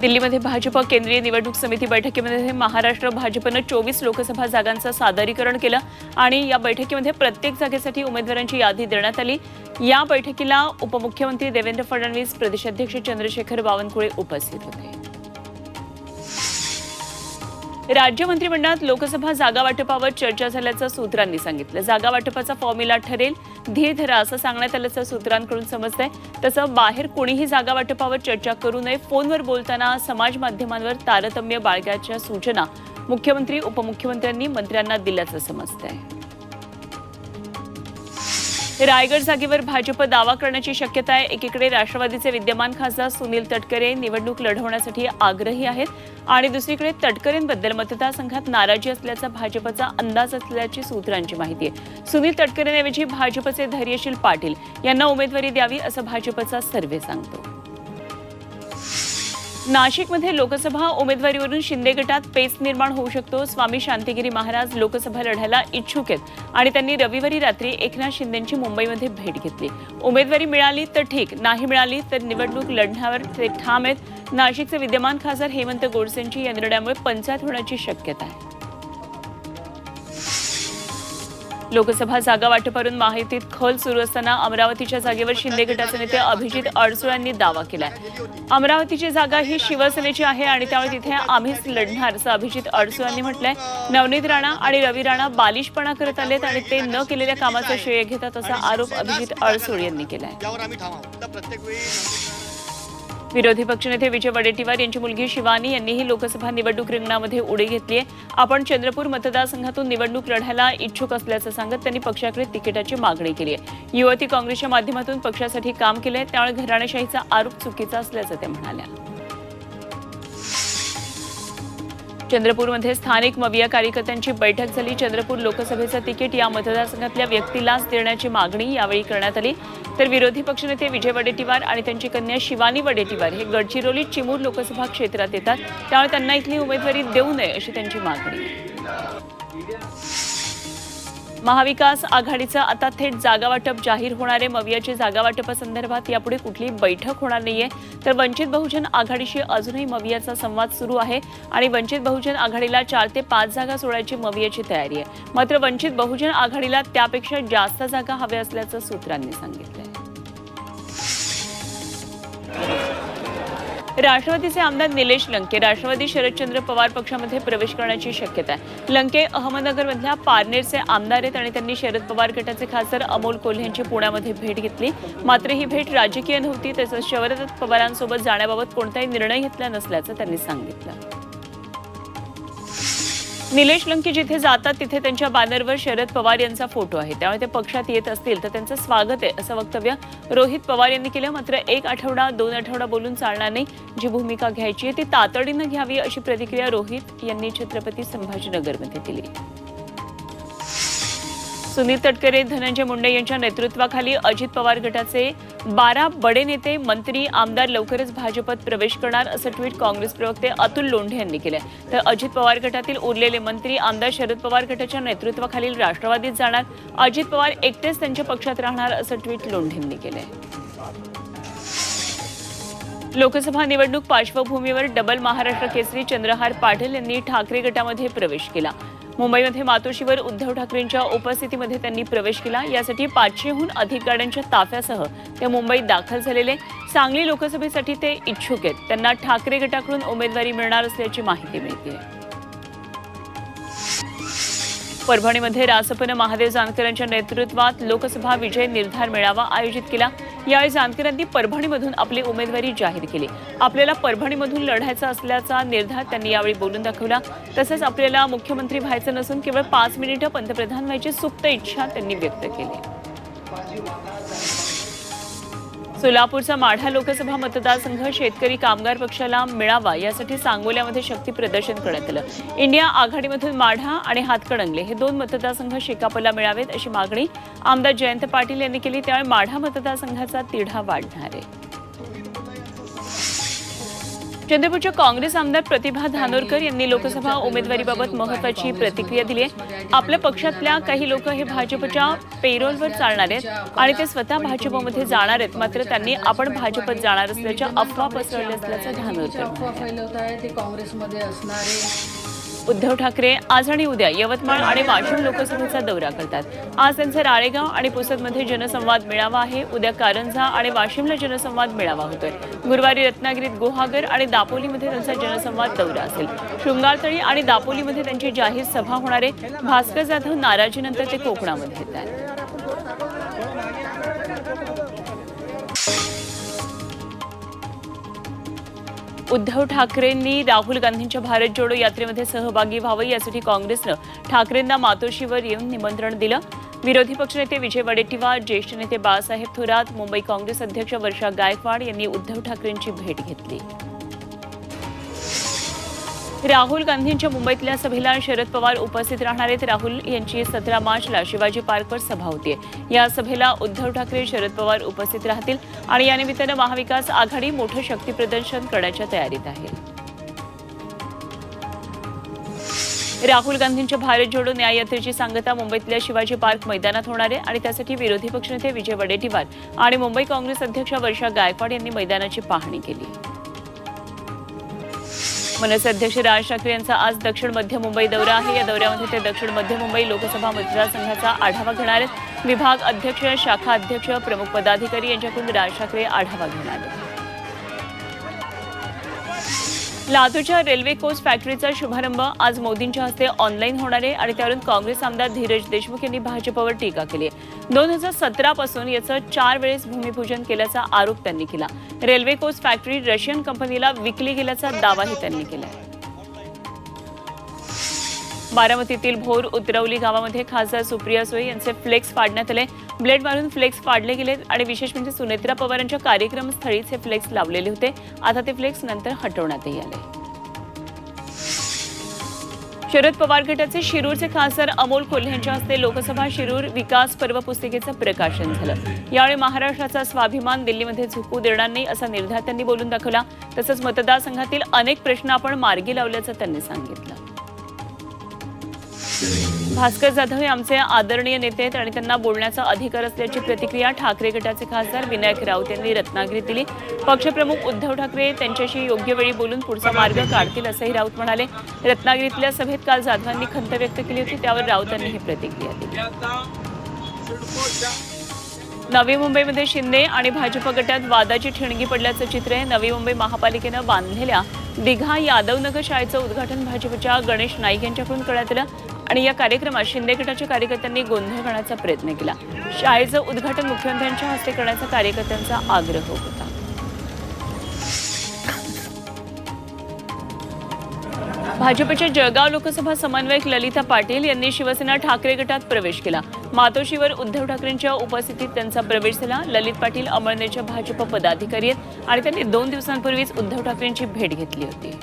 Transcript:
दिल्लीमध्ये भाजप केंद्रीय निवडणूक समिती बैठकीमध्ये महाराष्ट्र भाजपनं चोवीस लोकसभा जागांचं सादरीकरण केलं आणि या बैठकीमध्ये प्रत्येक जागेसाठी उमेदवारांची यादी देण्यात आली. या बैठकीला उपमुख्यमंत्री देवेंद्र फडणवीस प्रदेशाध्यक्ष चंद्रशेखर बावनकुळे उपस्थित होते. राज्य मंत्रिमंडळात लोकसभा जागा वाटपावर चर्चा झाल्याचं सूत्रांनी सांगितलं. जागा वाटपाचा फॉर्म्युला ठरेल धीर धरा असं सांगण्यात आल्याचं सूत्रांकडून समजतंय. तसं बाहेर कोणीही जागा वाटपावर चर्चा करू नये. फोनवर बोलताना समाज माध्यमांवर तारतम्य बाळगायच्या सूचना मुख्यमंत्री उपमुख्यमंत्र्यांनी मंत्र्यांना दिल्याचं समजतंय. रायगड जागेवर भाजप दावा करण्याची शक्यता आहे. एकीकडे राष्ट्रवादीचे विद्यमान खासदार सुनील तटकरे निवडणूक लढवण्यासाठी आग्रही आहेत आणि दुसरीकडे तटकरेंबद्दल मतदारसंघात नाराजी असल्याचा भाजपचा अंदाज असल्याची सूत्रांची माहिती आहे. सुनील तटकरेंऐवजी भाजपचे धैर्यशील पाटील यांना उमेदवारी द्यावी असं भाजपचा सर्वे सांगतो. नाशिकमध्ये लोकसभा उमेदवारीवरून शिंदे गटात पेच निर्माण होऊ शकतो. स्वामी शांतिगिरी महाराज लोकसभा लढायला इच्छुक आहेत आणि त्यांनी रविवारी रात्री एकनाथ शिंदेंची मुंबईमध्ये भेट घेतली. उमेदवारी मिळाली तर ठीक नाही मिळाली तर निवडणूक लढण्यावर ते ठाम आहेत. नाशिकचे विद्यमान खासदार हेमंत गोडसेंची या निर्णयामुळे पंचायत होण्याची शक्यता आहे. लोकसभा जागा वाटपावरून माहितीत खल सुरू असताना अमरावतीच्या जागेवर शिंदे गटाचे नेते अभिजित अडसूळ यांनी दावा केलाय. अमरावतीची जागा ही शिवसेनेची आहे आणि त्यामुळे तिथे आम्हीच लढणार असं अभिजित अडसूळ यांनी म्हटलंय. नवनीत राणा आणि रवी राणा बालिशपणा करत आलेत आणि ते न केलेल्या कामाचं श्रेय घेतात असा आरोप अभिजित अडसूळ यांनी केलाय. विरोधी पक्षनेते विजय वडेट्टीवार यांची मुलगी शिवानी यांनीही लोकसभा निवडणूक रिंगणामध्ये उडी घेतली आहे. आपण चंद्रपूर मतदारसंघातून निवडणूक लढायला इच्छुक असल्याचं सांगत त्यांनी पक्षाकडे तिकिटाची मागणी केली आहे. युवती काँग्रेसच्या माध्यमातून पक्षासाठी काम केलंय त्यामुळे घराणेशाहीचा आरोप चुकीचा असल्याचं ते म्हणाल्या चंद्रपूरमध्ये स्थानिक मविया कार्यकर्त्यांची बैठक झाली. चंद्रपूर लोकसभेचं तिकीट या मतदारसंघातल्या व्यक्तीलाच देण्याची मागणी यावेळी करण्यात आली. तर विरोधी पक्षनेते विजय वडेट्टीवार आणि त्यांची कन्या शिवानी वडेट्टीवार हे गडचिरोली चिमूर लोकसभा क्षेत्रात येतात. त्यामुळे त्यांना इथली उमेदवारी देऊ नये अशी त्यांची मागणी. महाविकास आघाडीचं आता थेट जागावाटप जाहीर होणारे मवियाची जागावाटपासंदर्भात यापुढे कुठलीही बैठक होणार नाहीये. तर वंचित बहुजन आघाडीशी अजूनही मवियाचा संवाद सुरू आहे आणि वंचित बहुजन आघाडीला चार ते पाच जागा सोडायची मवियाची तयारी आहे. मात्र वंचित बहुजन आघाडीला त्यापेक्षा जास्त जागा हव्या असल्याचं सूत्रांनी सांगितलं. राष्ट्रवादीचे आमदार निलेश लंके राष्ट्रवादी शरदचंद्र पवार पक्षामध्ये प्रवेश करण्याची शक्यता आहे. लंके अहमदनगरमधल्या पारनेरचे आमदार आहेत आणि त्यांनी शरद पवार गटाचे खासदार अमोल कोल्हे यांची पुण्यामध्ये भेट घेतली. मात्र ही भेट राजकीय नव्हती तसंच शरद पवारांसोबत जाण्याबाबत कोणताही निर्णय घेतला नसल्याचं त्यांनी सांगितलं. निलेश लंके जिथे जातात तिथे त्यांच्या बॅनरवर शरद पवार यांचा फोटो आहे. त्यामुळे ते पक्षात येत असतील तर त्यांचं स्वागत आहे असं वक्तव्य रोहित पवार यांनी केलं. मात्र एक आठवडा दोन आठवडा बोलून चालणार नाही जी भूमिका घ्यायची आहे ती तातडीनं घ्यावी अशी प्रतिक्रिया रोहित यांनी छत्रपती संभाजीनगरमध्ये दिली. सुनील तटकरे धनंजय मुंडे यांच्या नेतृत्वाखाली अजित पवार गटाचे बारा बडे नेते मंत्री आमदार लवकरच भाजपत प्रवेश करणार असं ट्विट काँग्रेस प्रवक्ते अतुल लोंढे यांनी केलं तर अजित पवार गटातील उरलेले मंत्री आमदार शरद पवार गटाच्या नेतृत्वाखालील राष्ट्रवादीत जाणार. अजित पवार एकटेच त्यांच्या पक्षात राहणार असं ट्विट लोंढेंनी केलंय. लोकसभा निवडणूक पार्श्वभूमीवर डबल महाराष्ट्र केसरी चंद्रहार पाटील यांनी ठाकरे गटामध्ये प्रवेश केला. मुंबईमध्ये मातोश्रीवर उद्धव ठाकरेंच्या उपस्थितीमध्ये त्यांनी प्रवेश केला. यासाठी पाचशेहून अधिक गाड्यांच्या ताफ्यासह ते मुंबईत दाखल झालेले. सांगली लोकसभेसाठी ते इच्छुक आहेत. त्यांना ठाकरे गटाकडून उमेदवारी मिळणार असल्याची माहिती मिळते परभणीमध्ये रासपनं महादेव जानकर यांच्या नेतृत्वात लोकसभा विजय निर्धार मेळावा आयोजित केला. यावेळी जानकरांनी परभणीमधून आपली उमेदवारी जाहीर केली. आपल्याला परभणीमधून लढायचा असल्याचा निर्धार त्यांनी यावेळी बोलून दाखवला. तसंच आपल्याला मुख्यमंत्री व्हायचं नसून केवळ पाच मिनिटं पंतप्रधान व्हायची सुप्त इच्छा त्यांनी व्यक्त केली. सोलापूरचा माढा लोकसभा मतदारसंघ शेतकरी कामगार पक्षाला मिळावा यासाठी सांगोल्यामध्ये शक्ती प्रदर्शन करण्यात आलं. इंडिया आघाडीमधून माढा आणि हातकणंगले हे दोन मतदारसंघ शेकापला मिळावेत अशी मागणी आमदार जयंत पाटील यांनी केली. त्यामुळे माढा मतदारसंघाचा तिढा वाढणार आहे. चंद्रपूरच्या काँग्रेस आमदार प्रतिभा धानोरकर यांनी लोकसभा उमेदवारीबाबत महत्वाची प्रतिक्रिया दिली आहे. आपल्या पक्षातल्या काही लोक हे भाजपच्या पेरोलवर चालणार आहेत आणि ते स्वतः भाजपमध्ये जाणार आहेत. मात्र त्यांनी आपण भाजपत जाणार असल्याच्या अफवा पसरवल्या असल्याचं धानोरकर उद्धव ठाकरे आज आणि उद्या यवतमाळ आणि वाशिम लोकसभेचा दौरा करतात. आज त्यांचा राळेगाव आणि पुसदमध्ये जनसंवाद मेळावा आहे. उद्या कारंजा आणि वाशिमला जनसंवाद मेळावा होतोय. गुरुवारी रत्नागिरीत गुहागर आणि दापोलीमध्ये त्यांचा जनसंवाद दौरा असेल. शृंगारतळी आणि दापोलीमध्ये त्यांची जाहीर सभा होणार आहे. भास्कर जाधव नाराजीनंतर ते कोकणामध्ये येत आहेत. उद्धव ठाकरेंनी राहुल गांधींच्या भारत जोडो यात्रेमध्ये सहभागी व्हावं यासाठी काँग्रेसनं ठाकरेंना मातोश्रीवर येऊन निमंत्रण दिलं. विरोधी पक्षनेते विजय वडेट्टीवार ज्येष्ठ नेते बाळासाहेब थोरात मुंबई काँग्रेस अध्यक्ष वर्षा गायकवाड यांनी उद्धव ठाकरेंची भेट घेतली. राहुल गांधींच्या मुंबईतल्या सभेला शरद पवार उपस्थित राहणार आहेत. राहुल यांची सतरा मार्चला शिवाजी पार्कवर सभा होतीये. या सभेला उद्धव ठाकरे शरद पवार उपस्थित राहतील आणि या निमित्तानं महाविकास आघाडी मोठं शक्तीप्रदर्शन करण्याच्या तयारीत आहे. राहुल गांधींच्या भारत जोडो न्याय यात्रेची सांगता मुंबईतल्या शिवाजी पार्क मैदानात होणार आहे आणि त्यासाठी विरोधी पक्षनेते विजय वडेट्टीवार आणि मुंबई काँग्रेस अध्यक्ष वर्षा गायकवाड यांनी मैदानाची पाहणी केली. मनसे अध्यक्ष राज ठाकरे यांचा आज दक्षिण मध्य मुंबई दौरा आहे. या दौऱ्यामध्ये ते दक्षिण मध्य मुंबई लोकसभा मतदारसंघाचा आढावा घेणार आहेत. विभाग अध्यक्ष शाखा अध्यक्ष प्रमुख पदाधिकारी यांच्याकडून राज ठाकरे आढावा घेणार लातूरच्या रेल्वे कोच फॅक्टरीचा शुभारंभ आज मोदींच्या हस्ते ऑनलाईन होणार आहे आणि त्यावरून काँग्रेस आमदार धीरज देशमुख यांनी भाजपवर टीका केली आहे. दोन हजार सतरा पासून याचं चार वेळेस भूमिपूजन केल्याचा आरोप त्यांनी केला. रेल्वे कोच फॅक्टरी रशियन कंपनीला विकली गेल्याचा दावाही त्यांनी केला बारामतीतील भोर उतरवली गावामध्ये खासदार सुप्रिया सुळे यांचे फ्लेक्स पाडण्यात आले. ब्लेड मारून फ्लेक्स पाडले गेले आणि विशेष म्हणजे सुनेत्रा पवारांच्या कार्यक्रमस्थळीच हे फ्लेक्स लावलेले होते. आता ते फ्लेक्स नंतर हटवण्यातही आले. शरद पवार गटाचे शिरूरचे खासदार अमोल कोल्हे यांच्या हस्ते लोकसभा शिरूर विकास पर्व पुस्तिकेचं प्रकाशन झालं. यावेळी महाराष्ट्राचा स्वाभिमान दिल्लीमध्ये झुकू देणार नाही असा निर्धार त्यांनी बोलून दाखवला. तसंच मतदारसंघातील अनेक प्रश्न आपण मार्गी लावल्याचं त्यांनी सांगितलं. भास्कर जाधव हे आमचे आदरणीय नेते आहेत आणि त्यांना बोलण्याचा अधिकार असल्याची प्रतिक्रिया ठाकरे गटाचे खासदार विनायक राऊत यांनी रत्नागिरीत दिली. पक्षप्रमुख उद्धव ठाकरे त्यांच्याशी योग्य वेळी बोलून पुढचा मार्ग काढतील असंही राऊत म्हणाले. रत्नागिरीतल्या सभेत काल जाधवांनी खंत व्यक्त केली होती त्यावर राऊतांनी ही प्रतिक्रिया दिली. नवी मुंबईमध्ये शिंदे आणि भाजप गटात वादाची ठिणगी पडल्याचं चित्र आहे. नवी मुंबई महापालिकेनं बांधलेल्या दिघा यादवनगर शाळेचं उद्घाटन भाजपच्या गणेश नाईक यांच्याकडून करण्यात आलं. आणि या कार्यक्रमात शिंदे गटाच्या कार्यकर्त्यांनी गोंधळ करण्याचा प्रयत्न केला. शाळेचं उद्घाटन मुख्यमंत्र्यांच्या हस्ते करण्याचा कार्यकर्त्यांचा आग्रह होता. भाजपच्या जळगाव लोकसभा समन्वयक ललिता पाटील यांनी शिवसेना ठाकरे गटात प्रवेश केला. मातोशीवर उद्धव ठाकरेंच्या उपस्थितीत त्यांचा प्रवेश झाला. ललित पाटील अमळनेरच्या भाजप पदाधिकारी आहेत आणि त्यांनी दोन दिवसांपूर्वीच उद्धव ठाकरेंची भेट घेतली होती.